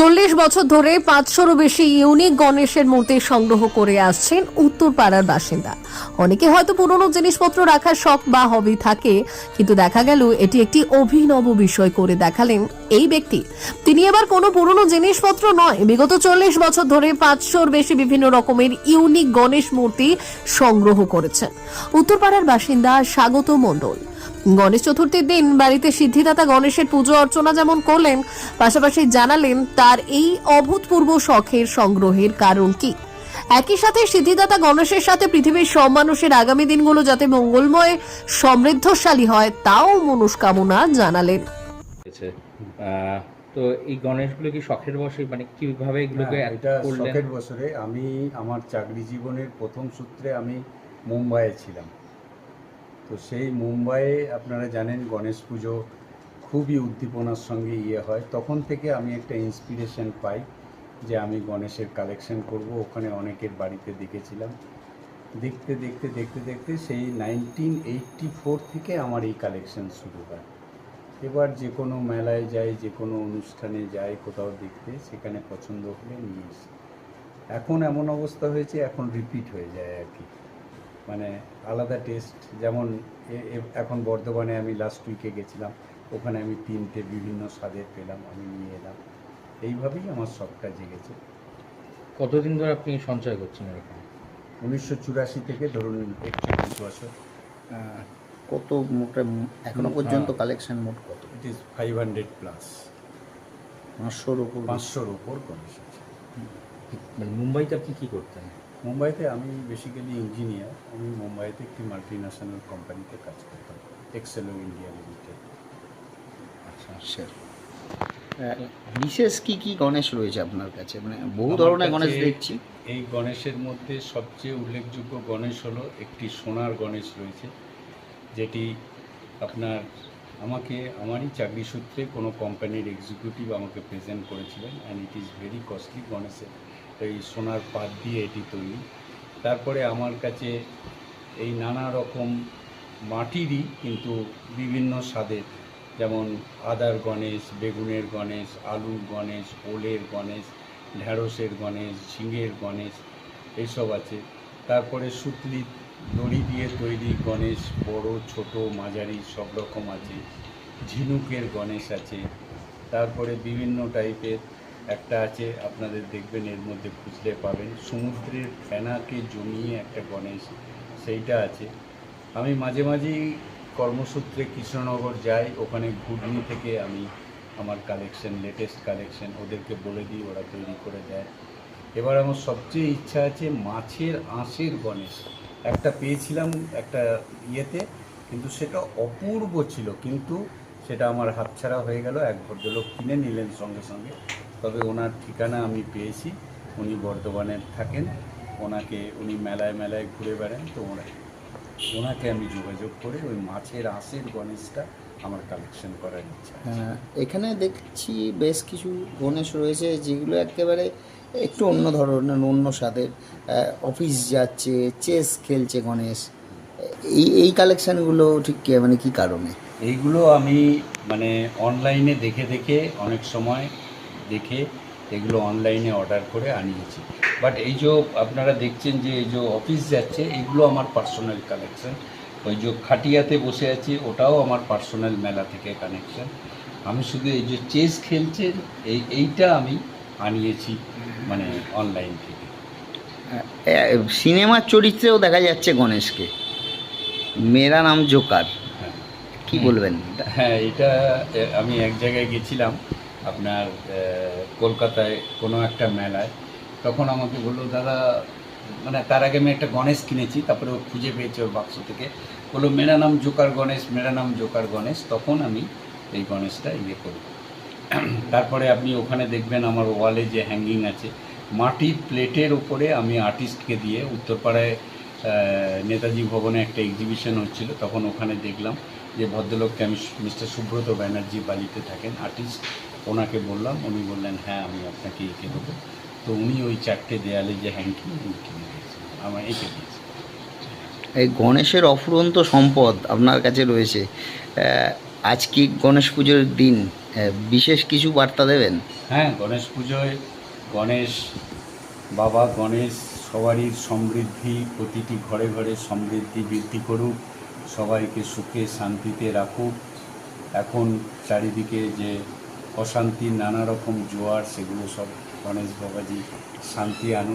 চল্লিশ বছর ধরে পাঁচশোরও বেশি ইউনিক গণেশের মূর্তি সংগ্রহ করে আসছেন উত্তরপাড়ার বাসিন্দা। অনেকে হয়তো পুরনো জিনিসপত্র রাখার শখ বা হবি থাকে, কিন্তু দেখা গেল এটি একটি অভিনব বিষয় করে দেখালেন এই ব্যক্তি। তিনি এবার কোনো পুরনো জিনিসপত্র নয়, বিগত চল্লিশ বছর ধরে পাঁচশোর বেশি বিভিন্ন রকমের ইউনিক গণেশ মূর্তি সংগ্রহ করেছেন। উত্তরপাড়ার বাসিন্দা স্বাগত মণ্ডল। গণেশ চতুর্থীর দিন বাড়িতে সিদ্ধিদাতা গণেশের পুজো অর্চনা যেমন করলেন পাশাপাশি জানালেন তার এই অভূতপূর্ব শখের সংগ্রহের কারণ কি। একই সাথে সিদ্ধিদাতা গণেশের সাথে পৃথিবীর সব মানুষের আগামী দিনগুলো যাতে মঙ্গলময় সমৃদ্ধশালী হয় তাও মনস্কামনা জানালেন। তো এই গণেশগুলো কি শখের বসে মানে কীভাবে এগুলোকে হ্যাঁ, এটা শখের বছরে আমি আমার চাকরি জীবনের প্রথম সূত্রে আমি মুম্বাইয়ে ছিলাম। তো সেই মুম্বাইয়ে আপনারা জানেন গণেশ পুজো খুবই উদ্দীপনার সঙ্গে ইয়ে হয়। তখন থেকে আমি একটা ইন্সপিরেশন পাই যে আমি গণেশের কালেকশন করব। ওখানে অনেকের বাড়িতে দেখেছিলাম। দেখতে দেখতে দেখতে দেখতে সেই নাইনটিন এইটটি ফোর থেকে আমার এই কালেকশন শুরু হয়। এবার যে কোনো মেলায় যাই, যে কোনো অনুষ্ঠানে যাই, কোথাও দেখতে, সেখানে পছন্দ হলে নিয়ে আসি এখন এমন অবস্থা হয়েছে, এখন রিপিট হয়ে যায় আর কি। মানে আলাদা টেস্ট যেমন এখন বর্ধমানে আমি লাস্ট উইকে গেছিলাম ওখানে আমি তিনটে বিভিন্ন স্বাদের পেলাম আমি নিয়ে এলাম। এইভাবেই আমার শখটা জেগেছে। কতদিন ধরে আপনি সঞ্চয় করছেন এরকম উনিশশো চুরাশি থেকে ধরুন একচল্লিশ বছর। কত মোটে এখনও পর্যন্ত কালেকশন মোট কত? It is five hundred plus পাঁচশোর উপর। পাঁচশোর ওপর আছে মানে মুম্বাইতে আপনি কি করতেন? মুম্বাইতে আমি বেসিক্যালি ইঞ্জিনিয়ার আমি মুম্বাইতে একটি মাল্টি ন্যাশনাল কোম্পানিতে কাজ করতাম এক্সেলো ইন্ডিয়া লিমিটেড আচ্ছা আহ, বিশেষ কি কি গণেশ রয়েছে আপনার কাছে? মানে বহু ধরনের গণেশ দেখছি। এই গণেশের মধ্যে সবচেয়ে উল্লেখযোগ্য গণেশ হলো একটি সোনার গণেশ রয়েছে যেটি আপনার আমাকে আমারই চাকরি সূত্রে কোনো কোম্পানির এক্সিকিউটিভ আমাকে প্রেজেন্ট করেছিলেন and it is very costly গণেশের। এই সোনার পাত দিয়ে এটি তৈরি। তারপরে আমার কাছে এই নানা রকম মাটিরই কিন্তু বিভিন্ন স্বাদের, যেমন আদার গণেশ, বেগুনের গণেশ, আলুর গণেশ, ওলের গণেশ, ঢ্যাঁড়সের গণেশ ঝিঙের গণেশ, এইসব আছে। তারপরে সুতলি দড়ি দিয়ে তৈরি গণেশ, বড়, ছোট, মাঝারি, সব রকম আছে। ঝিনুকের গণেশ আছে। তারপরে বিভিন্ন টাইপের একটা আছে, আপনাদের দেখবেন এর মধ্যে খুঁজলে পাবেন। সমুদ্রের ফেনাকে জমিয়ে একটা গণেশ, সেইটা আছে। আমি মাঝে মাঝেই কর্মসূত্রে কৃষ্ণনগর যাই, ওখানে ঘুগনি থেকে আমি আমার কালেকশন লেটেস্ট কালেকশন ওদেরকে বলে দিই, ওরা তৈরি করে দেয়। এবার আমার সবচেয়ে ইচ্ছা আছে মাছের আঁশের গণেশ। একটা পেয়েছিলাম একটা ইয়েতে, কিন্তু সেটা অপূর্ব ছিল, কিন্তু সেটা আমার হাতছাড়া হয়ে গেল, এক ভদ্রলোক কিনে নিলেন সঙ্গে সঙ্গে। তবে ওনার ঠিকানা আমি পেয়েছি। উনি বর্ধমানের থাকেন। ওনাকে উনি মেলায় মেলায় ঘুরে বেড়ান। তো ওরা ওনাকে আমি যোগাযোগ করে ওই মাছের আঁশের গণেশটা আমার কালেকশন করার ইচ্ছা এখানে দেখছি বেশ কিছু গণেশ রয়েছে যেগুলো একেবারে একটু অন্য ধরনের অন্য স্বাদের। অফিস যাচ্ছে চেস খেলছে গণেশ। এই এই কালেকশানগুলো ঠিক কে- মানে কি কারণে? এইগুলো আমি মানে অনলাইনে দেখে দেখে অনেক সময় দেখে এগুলো অনলাইনে অর্ডার করে আনিয়েছি। বাট এই যে আপনারা দেখছেন যে এই যে অফিস যাচ্ছে এগুলো আমার পার্সোনাল কালেকশন ওই যে খাটিয়াতে বসে আছি ওটাও আমার পার্সোনাল মেলা থেকে কানেকশন আমি শুধু এই যে চেস খেলছেন এই এইটা আমি আনিয়েছি মানে অনলাইন থেকে। সিনেমার চরিত্রেও দেখা যাচ্ছে গণেশকে। মেরা নাম জোকার। হ্যাঁ। কি বলবেন? হ্যাঁ এটা আমি এক জায়গায় গেছিলাম। আপনার কলকাতায় কোনো একটা মেলায়, তখন আমাকে বলল, দাদা মানে তার আগে আমি একটা গণেশ কিনেছি, তারপরে ও খুঁজে পেয়েছে ওর বাক্স থেকে। বলল, মেরা নাম জোকার গণেশ, মেরা নাম জোকার গণেশ। তখন আমি এই গণেশটা ইয়ে করি তারপরে আপনি ওখানে দেখবেন আমার ওয়ালে যে হ্যাঙ্গিং আছে মাটির প্লেটের ওপরে আমি আর্টিস্টকে দিয়ে উত্তরপাড়ায় নেতাজি ভবনে একটা এক্সিবিশন হচ্ছিল, তখন ওখানে দেখলাম যে ভদ্রলোককে আমি মিস্টার সুব্রত ব্যানার্জি বালিতে থাকেন আর্টিস্ট ওনাকে বললাম উনি বললেন হ্যাঁ আমি আপনাকে এঁকে দেবো। তো উনি ওই চারটে দেয়ালে যে হ্যাঙ্গিং উনি কিনে দিয়েছেন আমার এঁকে দিয়েছেন। এই গণেশের অফুরন্ত সম্পদ আপনার কাছে রয়েছে। আজকে গণেশ পুজোর দিন? বিশেষ কিছু বার্তা দেবেন? হ্যাঁ গণেশ পুজোয় গণেশ বাবা গণেশ সবারই সমৃদ্ধি প্রতিটি ঘরে ঘরে সমৃদ্ধি বৃদ্ধি করুক সবাইকে সুখে শান্তিতে রাখুক। এখন চারিদিকে যে অশান্তির নানা রকম জোয়ার সেগুলো সব গণেশ বাবাজি শান্তি আনুক